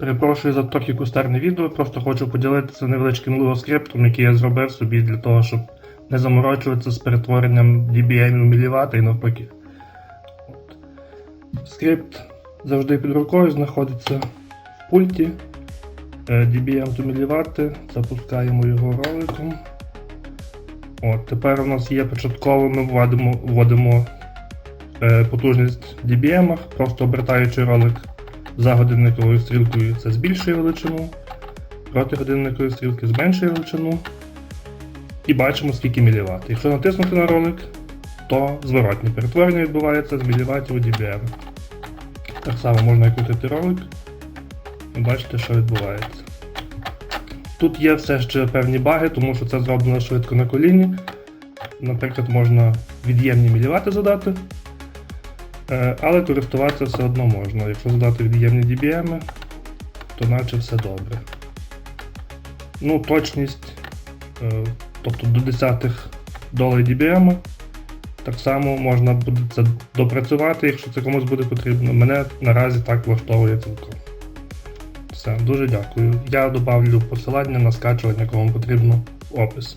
Перепрошую за трохи кустарне відео, просто хочу поділитися невеличким логоскриптом, який я зробив собі для того, щоб не заморочуватися з перетворенням DBM в мілівати і навпаки. От. Скрипт завжди під рукою знаходиться в пульті. Е, DBM to мілівати, запускаємо його роликом. От, тепер у нас є початково, ми вводимо, вводимо е, потужність в DBM, просто обертаючи ролик за годинниковою стрілкою, це збільшує величину, проти годинникової стрілки зменшує величину. І бачимо, скільки міліват. Якщо натиснути на ролик, то зворотне перетворення відбувається з міліватів у DBM. Так само можна крутити ролик і бачите, що відбувається. Тут є все ще певні баги, тому що це зроблено швидко на коліні. Наприклад, можна від'ємні мілівати задати, але користуватися все одно можна. Якщо задати від'ємні DBM, то наче все добре. Ну, точність, е, тобто до десятих доларів DBM. Так само можна буде це допрацювати, якщо це комусь буде потрібно. Мене наразі так влаштовує цілком. Все, дуже дякую. Я добавлю посилання на скачування, кому потрібно в опис.